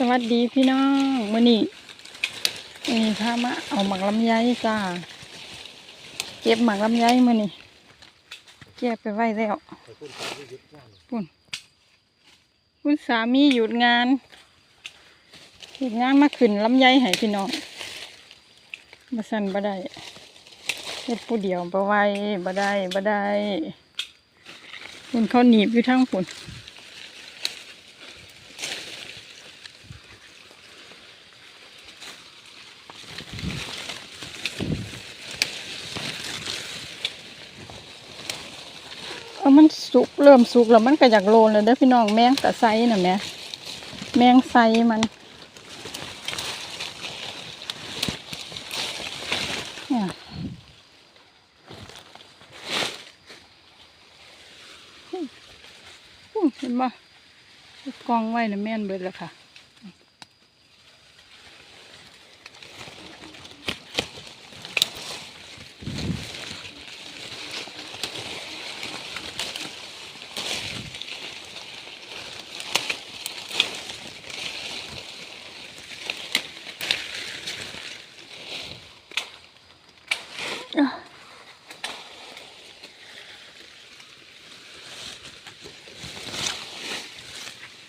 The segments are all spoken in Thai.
สวัสดีพี่น้องมื้อนี้นี่พามาเอาหมักลำไยจ้า เก็บหมักลำไยมื้อนี้เก็บไปไว้แล้วปุ่นคุณสามีหยุดงาน หยุดงานมาขึ้นลำไยให้พี่น้องมาสั่นบ่ได้เฮ็ดผู้เดียวบ่ไหวบ่ได้บ่ได้คุณเขาหนีบอยู่ทั้งปุ่น ออมันสุกเริ่มสุกแล้วมันก็อยากโลนเลยเด้อพี่น้องแมงตะไซน่ะแม่แมงไซมันเนี่ยอู้เห็นปะกองไว้นะแม่นเบิดแล้วค่ะ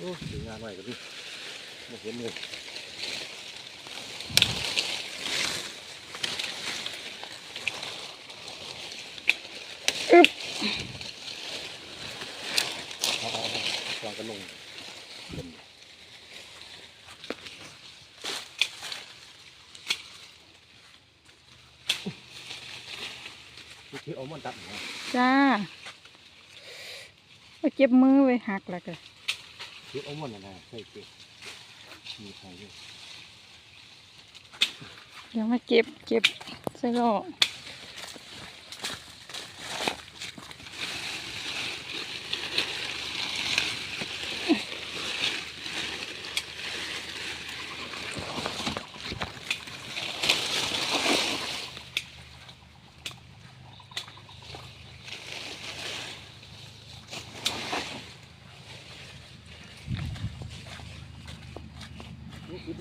อ้ถึงงานใหม่กับพี่ไม่เห็นเลยอึบวางกันลงบนนี่อเอามันตัดนะจ้าเก็บมือไว้หักแล้วก็ คือเอาหมดนะนะใส่เก็บมีใครด้วยเดี๋ยวมาเก็บเก็บใส่ก็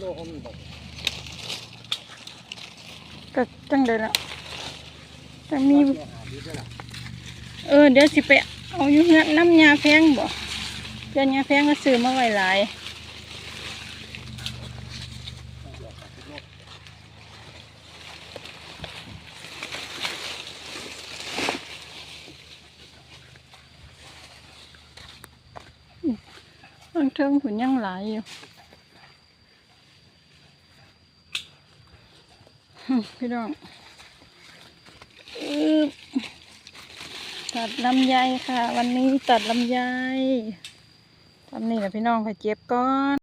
โลกนี่คิดโลกมันบอกก็จังเลยละจะมีมีอาหารดีด้วยล่ะเออ เดี๋ยวสิไปเอาอยู่เฮือนน้ำยาแพงบ่เดี๋ยวยาแพงก็ซื้อมาไว้หลายบางเทิงผุนยังหลายอยู่ พี่น้องตัดลำไยค่ะ วันนี้ตัดลำไยทำนี่แหละพี่น้องไปเจ็บก้อน